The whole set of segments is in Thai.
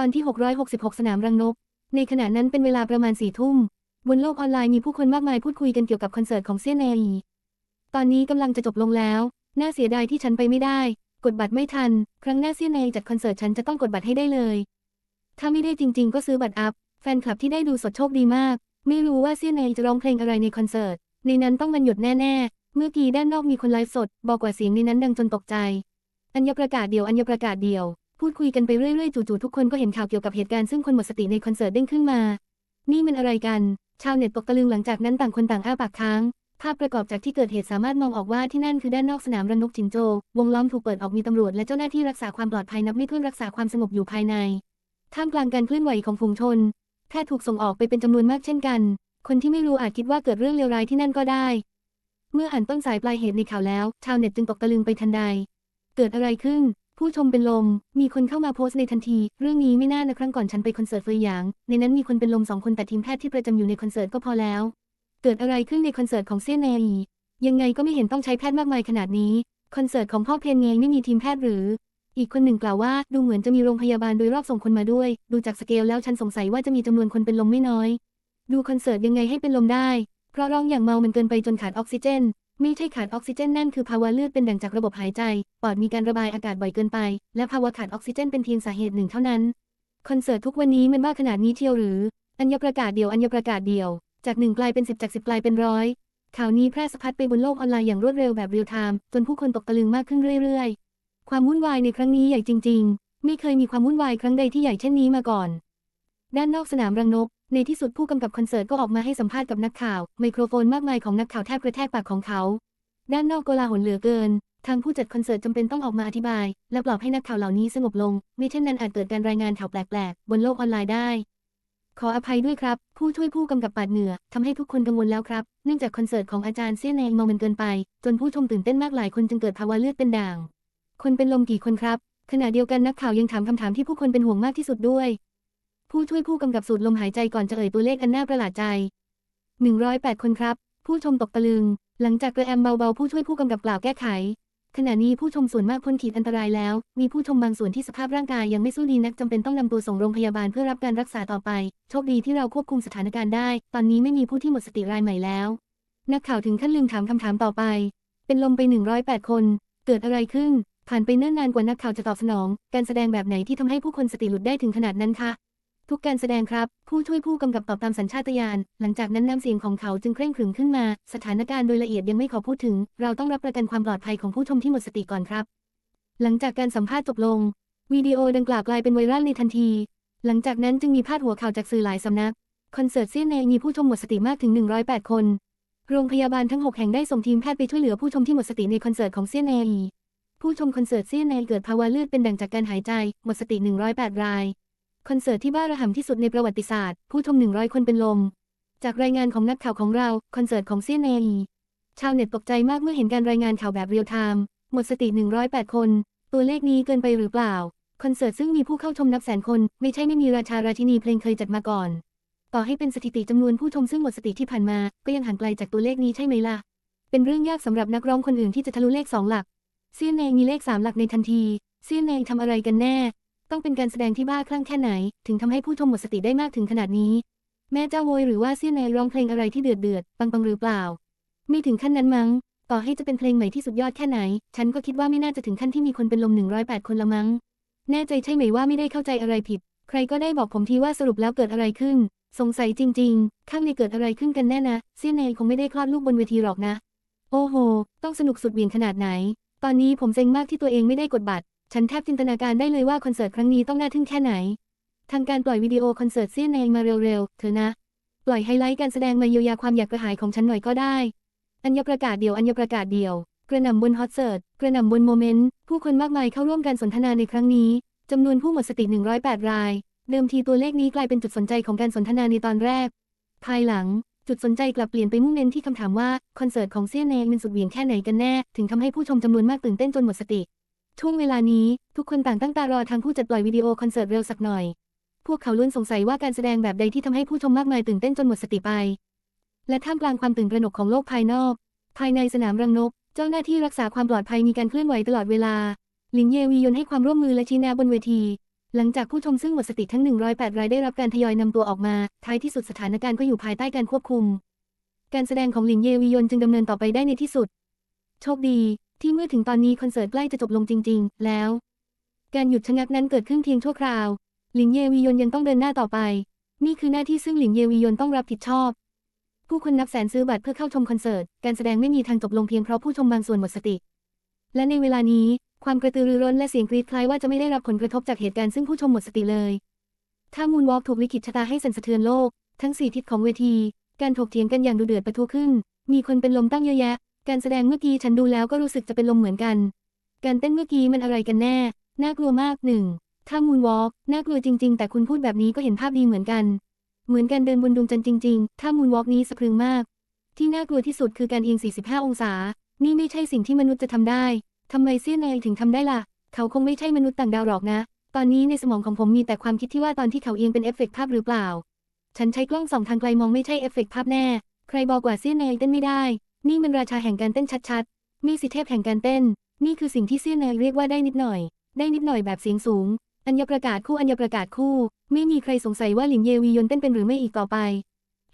ตอนที่ 666 สนามรังนก ในขณะนั้นเป็นเวลาประมาณสี่ทุ่ม บนโลกออนไลน์มีผู้คนมากมายพูดคุยกันเกี่ยวกับคอนเสิร์ตของเซียนเอีตอนนี้กำลังจะจบลงแล้ว น่าเสียดายที่ฉันไปไม่ได้ กดบัตรไม่ทัน ครั้งหน้าเซียนเอจัดคอนเสิร์ตฉันจะต้องกดบัตรให้ได้เลย ถ้าไม่ได้จริง ๆ ก็ซื้อบัตรอัพ แฟนคลับที่ได้ดูสดโชคดีมาก ไม่รู้ว่าเซียนเอจะร้องเพลงอะไรในคอนเสิร์ต ในนั้นต้องมันหยุดแน่ ๆ เมื่อกี้ด้านนอกมีคนไลฟ์สด บอกว่าเสียงในนั้นดังจนตกใจ อัญญประกาศเดียวอัญประกาศเดียว พูดคุยกันไปเรื่อยๆ จู่ๆทุกคนก็เห็นข่าวเกี่ยวกับเหตุการณ์ซึ่งคนหมดสติในคอนเสิร์ตเด้งขึ้นมา นี่มันอะไรกัน ชาวเน็ตตกตะลึงหลังจากนั้นต่างคนต่างอ้าปากค้าง ภาพประกอบจากที่เกิดเหตุสามารถมองออกว่าที่นั่นคือด้านนอกสนามรันนกจินโจ วงล้อมถูกเปิดออกมีตำรวจและเจ้าหน้าที่รักษาความปลอดภัยนับไม่ถ้วนรักษาความสงบอยู่ภายใน ท่ามกลางการเคลื่อนไหวของฝูงชน แพทย์ถูกส่งออกไปเป็นจำนวนมากเช่นกัน คนที่ไม่รู้อาจคิดว่าเกิดเรื่องเลวร้ายที่นั่นก็ได้ เมื่ออ่านต้นสายปลายเหตุในข่าวแล้ว ชาวเน็ตจึงตกตะลึงไปทันใด เกิดอะไรขึ้น ผู้ชมเป็นลม มีคนเข้ามาโพสต์ในทันที เรื่องนี้ไม่น่านะครั้งก่อนฉันไปคอนเสิร์ตเฟยหยาง ในนั้นมีคนเป็นลมสองคนแต่ทีมแพทย์ที่ประจำอยู่ในคอนเสิร์ตก็พอแล้ว เกิดอะไรขึ้นในคอนเสิร์ตของเซียนเนยยังไงก็ไม่เห็นต้องใช้แพทย์มากมายขนาดนี้ คอนเสิร์ตของพ่อเพนเงยไม่มีทีมแพทย์หรือ อีกคนหนึ่งกล่าวว่าดูเหมือนจะมีโรงพยาบาลโดยรอบส่งคนมาด้วย ดูจากสเกลแล้วฉันสงสัยว่าจะมีจำนวนคนเป็นลมไม่น้อย ดูคอนเสิร์ตยังไงให้เป็นลมได้ เพราะร้องอย่างเมามันเกินไปจนขาดออกซิเจน ไม่ใช่ขาดออกซิเจนนั่นคือภาวะเลือดเป็นแบ่งจากระบบหายใจ ปอดมีการระบายอากาศบ่อยเกินไป และภาวะขาดออกซิเจนเป็นเพียงสาเหตุหนึ่งเท่านั้น คอนเสิร์ตทุกวันนี้มันบ้าขนาดนี้เที่ยวหรือ อัญญประกาศเดียวอัญญประกาศเดียว จากหนึ่งกลายเป็นสิบจากสิบกลายเป็นร้อย ข่าวนี้แพร่สะพัดไปบนโลกออนไลน์อย่างรวดเร็วแบบเรียลไทม์จนผู้คนตกตะลึงมากขึ้นเรื่อยๆ ความวุ่นวายในครั้งนี้ใหญ่จริง ๆ ไม่เคยมีความวุ่นวายครั้งใดที่ใหญ่เช่นนี้มาก่อน ด้านนอกสนามรังนก ในที่สุดผู้กำกับคอนเสิร์ตก็ออกมาให้สัมภาษณ์กับนักข่าว ไมโครโฟนมากมายของนักข่าวแทบกระแทกปากของเขา ด้านนอกโกลาหลเหลือเกิน ทางผู้จัดคอนเสิร์ตจำเป็นต้องออกมาอธิบาย และปลอบให้นักข่าวเหล่านี้สงบลง ไม่เช่นนั้นอาจเกิดการรายงานข่าวแปลกๆ บนโลกออนไลน์ได้ ขออภัยด้วยครับ ผู้ช่วยผู้กำกับปาดเหนือทำให้ทุกคนกังวลแล้วครับ เนื่องจากคอนเสิร์ตของอาจารย์เซียนเองมองมันเกินไป จนผู้ชมตื่นเต้นมากหลายคนจึงเกิดภาวะเลือดเป็นด่าง คนเป็นลมกี่คนครับขณะเดียวกันนักข่าวยังถามคำถามที่ผู้คนเป็นห่วงมากที่สุดด้วย ผู้ช่วยผู้กำกับสูดลมหายใจก่อนจะเอ่ยตัวเลขอันน่าประหลาดใจ 108 คนครับ ผู้ชมตกตะลึง หลังจากกระแอมเบาๆ ผู้ช่วยผู้กำกับกล่าวแก้ไข ขณะนี้ผู้ชมส่วนมากพ้นขีดอันตรายแล้ว มีผู้ชมบางส่วนที่สภาพร่างกายยังไม่สู้ดีนักจำเป็นต้องนำตัวส่งโรงพยาบาลเพื่อรับการรักษาต่อไป โชคดีที่เราควบคุมสถานการณ์ได้ ตอนนี้ไม่มีผู้ที่หมดสติรายใหม่แล้ว นักข่าวถึงขั้นลืมถามคำถามต่อไป เป็นลมไป 108 คน เกิดอะไรขึ้นผ่านไปเนิ่นนานกว่านักข่าวจะตอบสนอง การแสดงแบบไหนที่ทำให้ผู้คนสติหลุดได้ถึงขนาดนั้นคะ ทุกการแสดงครับ ผู้ช่วยผู้กำกับตอบตามสัญชาตญาณ หลังจากนั้นน้ำเสียงของเขาจึงเคร่งขรึมขึ้นมา สถานการณ์โดยละเอียดยังไม่ขอพูดถึง เราต้องรับประกันความปลอดภัยของผู้ชมที่หมดสติก่อนครับ หลังจากการสัมภาษณ์จบลง วิดีโอดังกล่าวกลายเป็นไวรัลในทันที หลังจากนั้นจึงมีพาดหัวข่าวจากสื่อหลายสำนัก คอนเสิร์ตเซียนเนมีผู้ชมหมดสติมากถึง 108 คน โรงพยาบาลทั้ง 6 แห่งได้ส่งทีมแพทย์ไปช่วยเหลือผู้ชมที่หมดสติในคอนเสิร์ตของเซียนเนผู้ชมคอนเสิร์ตเซียนเนเกิดภาวะเลือดเป็นด่างจากการหายใจ หมดสติ 108 ราย คอนเสิร์ตที่บ้าระห่ำที่สุดในประวัติศาสตร์ ผู้ชม100 คนเป็นลม จากรายงานของนักข่าวของเรา คอนเสิร์ตของเซียนเนชาวเน็ตตกใจมากเมื่อเห็นการรายงานข่าวแบบเรียลไทม์ หมดสติ 108 คน ตัวเลขนี้เกินไปหรือเปล่า คอนเสิร์ตซึ่งมีผู้เข้าชมนับแสนคน ไม่ใช่ไม่มีราชาราชินีเพลงเคยจัดมาก่อน ต่อให้เป็นสถิติจำนวนผู้ชมซึ่งหมดสติที่ผ่านมา ก็ยังห่างไกลจากตัวเลขนี้ใช่ไหมล่ะ เป็นเรื่องยากสำหรับนักร้องคนอื่นที่จะทะลุเลขสองหลัก เซียนเนงมีเลขสามหลักในทันที เซียนเนงทำอะไรกันแน่ ต้องเป็นการแสดงที่บ้าคลั่งแค่ไหน ถึงทำให้ผู้ชมหมดสติได้มากถึงขนาดนี้ แม่เจ้าโวยหรือว่าเซียนเนร้องเพลงอะไรที่เดือดเดือดปังปังหรือเปล่าไม่ถึงขั้นนั้นมั้ง ต่อให้จะเป็นเพลงใหม่ที่สุดยอดแค่ไหน ฉันก็คิดว่าไม่น่าจะถึงขั้นที่มีคนเป็นลม 108 คนละมั้ง แน่ใจใช่ไหมว่าไม่ได้เข้าใจอะไรผิด ใครก็ได้บอกผมทีว่าสรุปแล้วเกิดอะไรขึ้น สงสัยจริง ๆ ข้างในเกิดอะไรขึ้นกันแน่นะเซียนเนยคงไม่ได้คลอดลูกบนเวทีหรอกนะ โอ้โห ต้องสนุกสุดเวียงขนาดไหน ตอนนี้ผมเซ็งมากที่ตัวเองไม่ได้กดบัตร ฉันแทบจินตนาการได้เลยว่าคอนเสิร์ตครั้งนี้ต้องน่าทึ่งแค่ไหน ทางการปล่อยวิดีโอคอนเสิร์ตเซียนเนมาเร็วๆเถอนะ ปล่อยไฮไลท์การแสดงมาเยียวยาความอยากกระหายของฉันหน่อยก็ได้ อัญญประกาศเดียวอัญญประกาศเดียว กระหน่ำบนฮอตเสิร์ตกระหน่ำบนโมเมนต์ ผู้คนมากมายเข้าร่วมการสนทนาในครั้งนี้จำนวนผู้หมดสติ 108 ราย เดิมทีตัวเลขนี้กลายเป็นจุดสนใจของการสนทนาในตอนแรก ภายหลังจุดสนใจกลับเปลี่ยนไปมุ่งเน้นที่คำถามว่า คอนเสิร์ตของเซียนเนงมันสุดเหวี่ยงแค่ไหนกันแน่ ถึงทำให้ผู้ชมจำนวนมากตื่นเต้นจนหมดสติ ช่วงเวลานี้ ทุกคนต่างตั้งตารอทางผู้จัดปล่อยวิดีโอคอนเสิร์ตเร็วสักหน่อย พวกเขาล้วนสงสัยว่าการแสดงแบบใดที่ทำให้ผู้ชมมากมายตื่นเต้นจนหมดสติไป และท่ามกลางความตื่นตระหนกของโลกภายนอก ภายในสนามรังนก เจ้าหน้าที่รักษาความปลอดภัยมีการเคลื่อนไหวตลอดเวลา หลิงเยวียนให้ความร่วมมือและชี้แนะบนเวที หลังจากผู้ชมซึ่งหมดสติทั้ง 108 รายได้รับการทยอยนำตัวออกมา ท้ายที่สุดสถานการณ์ก็อยู่ภายใต้การควบคุม การแสดงของหลินเยวียนจึงดำเนินต่อไปได้ในที่สุด โชคดี ที่เมื่อถึงตอนนี้คอนเสิร์ตใกล้จะจบลงจริง ๆ แล้ว การหยุดชะงักนั้นเกิดขึ้นเพียงชั่วคราว หลินเยวียนยังต้องเดินหน้าต่อไป นี่คือหน้าที่ซึ่งหลินเยวียนต้องรับผิดชอบ ผู้คนนับแสนซื้อบัตรเพื่อเข้าชมคอนเสิร์ต การแสดงไม่มีทางจบลงเพียงเพราะผู้ชมบางส่วนหมดสติ และในเวลานี้ความกระตือรือร้นและเสียงกรีดคล้ายว่าจะไม่ได้รับผลกระทบจากเหตุการณ์ซึ่งผู้ชมหมดสติเลย ถ้ามูนวอล์กถูกลิขิตชะตาให้สั่นสะเทือนโลก ทั้งสี่ทิศของเวที การถกเถียงกันอย่างดุเดือดประทุขึ้น มีคนเป็นลมตั้งเยอะแยะ การแสดงเมื่อกี้ฉันดูแล้วก็รู้สึกจะเป็นลมเหมือนกัน การเต้นเมื่อกี้มันอะไรกันแน่ น่ากลัวมากหนึ่ง ถ้ามูนวอล์กน่ากลัวจริง ๆ แต่คุณพูดแบบนี้ก็เห็นภาพดีเหมือนกัน เหมือนการเดินบนดวงจันทร์จริง ๆ ถ้ามูนวอล์กนี้สะพรึงมาก ที่น่ากลัวที่สุดคือการเอียง 45 องศา นี่ไม่ใช่สิ่งที่มนุษย์จะทำได้ทำไมเซี่ยนเนยถึงทำได้ล่ะ เขาคงไม่ใช่มนุษย์ต่างดาวหรอกนะ ตอนนี้ในสมองของผมมีแต่ความคิดที่ว่าตอนที่เขาเอียงเป็นเอฟเฟกต์ภาพหรือเปล่า ฉันใช้กล้องส่องทางไกลมองไม่ใช่เอฟเฟกภาพแน่ ใครบอกว่าเซี่ยนเนยเต้นไม่ได้ นี่มันราชาแห่งการเต้นชัดๆ มีสิทธิเทพแห่งการเต้น นี่คือสิ่งที่เซี่ยนเนยเรียกว่าได้นิดหน่อย ได้นิดหน่อยแบบเสียงสูง อัญญประกาศคู่อัญญประกาศคู่ ไม่มีใครสงสัยว่าหลินเยวียนเต้นเป็นหรือไม่อีกต่อไป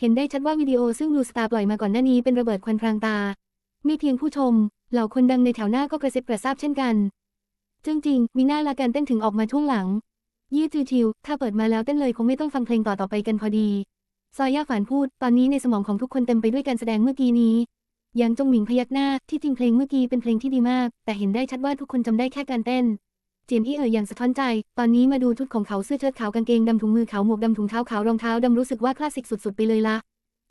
เห็นได้ชัดว่าวิดีโอซึ่งลูสตาปล่อยมาก่อนหน้านี้เป็นระเบิดควันพรางตา ไม่เพียงผู้ชม เหล่าคนดังในแถวหน้าก็กระซิบกระซาบเช่นกันจริงจริงๆมีหน้าละการเต้นถึงออกมาช่วงหลัง ยี่จือทิว ถ้าเปิดมาแล้วเต้นเลยคงไม่ต้องฟังเพลงต่อต่อไปกันพอดี ซอย่าฝานพูด ตอนนี้ในสมองของทุกคนเต็มไปด้วยการแสดงเมื่อกี้นี้ ยางจงหมิงพยักหน้าที่จริงเพลงเมื่อกี้เป็นเพลงที่ดีมาก แต่เห็นได้ชัดว่าทุกคนจำได้แค่การเต้น เจียนอี้เอ๋ยอย่างสะท้อนใจ ตอนนี้มาดูชุดของเขาเสื้อเชิ้ตขาวกางเกงดำถุงมือขาวหมวกดำถุงเท้าขาวรองเท้าดำรู้สึกว่าคลาสสิกสุดๆไปเลยละ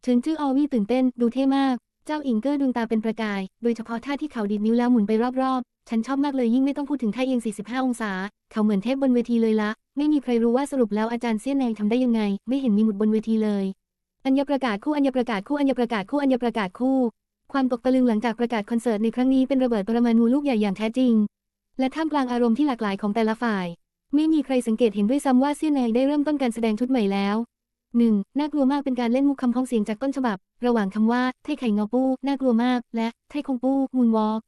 เฉินจื้อออวี่ตื่นเต้นดูเท่มาก เจ้าอิงเกอร์ดวงตาเป็นประกาย โดยเฉพาะท่าที่เขาดีดนิ้วแล้วหมุนไปรอบๆ ฉันชอบมากเลยยิ่งไม่ต้องพูดถึงท่าเอียง 45 องศา เขาเหมือนเทพบนเวทีเลยละไม่มีใครรู้ว่าสรุปแล้วอาจารย์เซียนแนงทำได้ยังไง ไม่เห็นมีหมุดบนเวทีเลย อัญญประกาศคู่อัญญประกาศคู่อัญญประกาศคู่อัญญประกาศคู่ ความตกตะลึงหลังจากประกาศคอนเสิร์ตในครั้งนี้เป็นระเบิดปรมาณูลูกใหญ่อย่างแท้จริง และท่ามกลางอารมณ์ที่หลากหลายของแต่ละฝ่าย ไม่มีใครสังเกตเห็นด้วยซ้ำว่าเซียนไนได้เริ่มต้นการแสดงชุดใหม่แล้วหนึ่งน่ากลัวมากเป็นการเล่นมุกคำพ้องเสียงจากต้นฉบับ ระหว่างคำว่าไทไข่งอปูน่ากลัวมาก และไทคงปูมูนวอล์ก